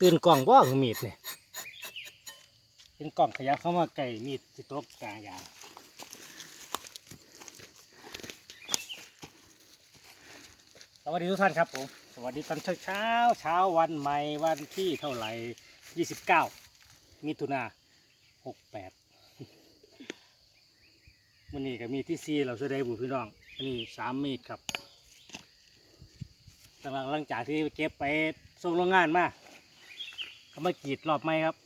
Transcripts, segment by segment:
ตื่นกล่องบ่คือมีดเนี่ยเป็นกล่องขยับเข้ามาไก่มีดสิตกกลางยางสวัสดีทุกท่านครับผม สวัสดีตอนเช้าเช้าเช้าวันใหม่วันที่เท่าไหร่ยี่สิบเก้ามิถุนาหกแปดมันนี่ก็มีที่ซีเราแสดงบุญพี่น้องอันนี้สามมีดครับหลังหลังจากที่เก็บไปส่งโรงงานมา เขามากรีดรอบไม้ครับ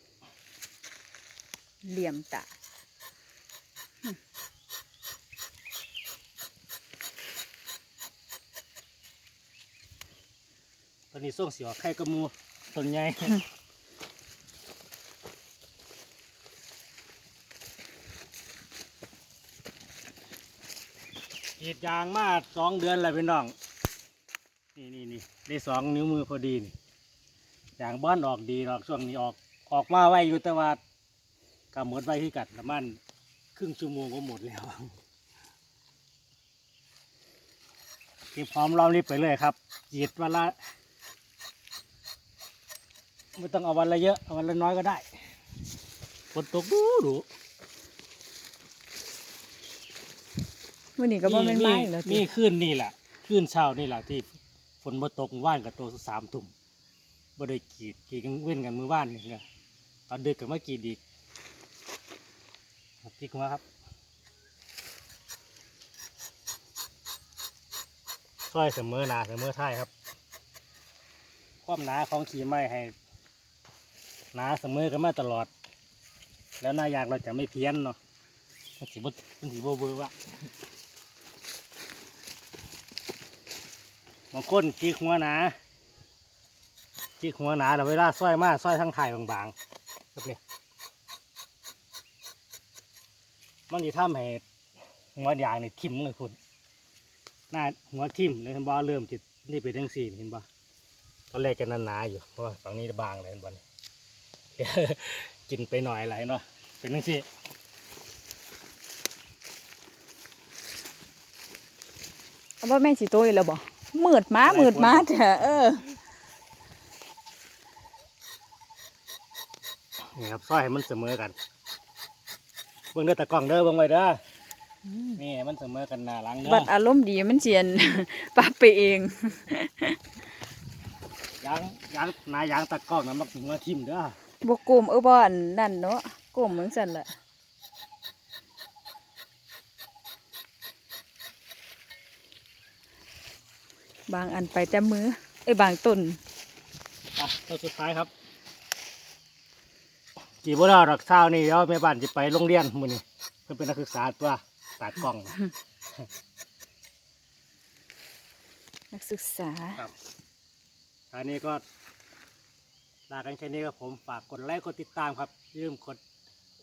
เหลี่ยมตาตอนนี้ส่งเสียวไข่กระมูต้นใหญ่กรีดยางมาสองเดือนแล้วพี่น้อง นี่นี่นี่ได้สองนิ้วมือพอดีนี่ ยางบ้านออกดีหรอกช่วงนี้ออกออกมาไวอยู่แต่ว่ากำหมดไว้ที่กัดประมาณครึ่งชั่วโมงก็หมดแล้วเก็บพร้อมรอมริบไปเลยครับกรีดวันละไม่ต้องเอาวันละเยอะเอาวันละน้อยก็ได้ฝนตกดูดูวันนี้ก็บ่แม่นไม้แล้วมีติขึ้นนี่แหละขึ้นเช้านี่แหละที่ฝนมาตกว่านกับตัวสามตุ่ม บ่ได้กรีดกรีดกันเว้นกันมือว่านนี่ไงตอนดึกก็มากรีดอีกครับพี่คุณครับซอยเสมอหนาเสมอท้ายครับ ความหนาของขีไม้ให้หนาเสมอกันมาตลอด แล้วหน้ายางเราจะไม่เพี้ยนเนาะมันสีบมันสีโบเบอร์วะบางคนจีกหัวหนา จีกหัวหนาแต่เวลาซอยมาซอยทั้งถ่ายบางๆแบบนี้มันจะทำให้หัวยางนี่ทิ่มเลยคุณหน้าหัวทิ่มเลยเห็นบ่เริ่มจิตนี่เป็นทั้งสี่เห็นบ่ตอนแรกจะหนาๆอยู่เพราะว่าฝั่งนี้บางเลยบอลกินไปหน่อยอะไรเนาะเป็นนั่งสิเอาว่าแม่สิโตอีกแล้วบ่มืดมามืดมาเถอะเออ นี่ครับซอยให้มันเสมอกันเบิ่งเด้อตะกล้องเด้อเบิ่งไว้เด้ออนี่ให้มันเสมอกันหน้าหลังเด้อบัดอารมณ์ดีมันเสียน ปรับไปเอง ยางยางหนายางตะกล้องนะมันถึงมาทิ่มเด้อบ่กลมเออบ่อันนั่นเนาะกลมเหมือนซั่นแหละบางอันไปแต่มือไอ้ยบางต้น อะตัวสุดท้ายครับ กี่บ่ได้ดอกเช้านี่เดี๋ยวแม่บ้านจะไปโรงเรียนมื้อนี้เพิ่นเป็นนักศึกษาตัวตัดกล้องนะนักศึกษาครับอันนี้ก็ลากันแค่นี้ครับผมฝากกดไลค์กดติดตามครับอย่าลืมกด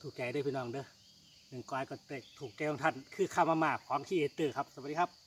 ถูกใจด้วยพี่น้องเด้อหนึ่งกอยกดเตะถูกใจของท่านคือข้ามามากของขี้เอเตอร์ครับสวัสดีครับ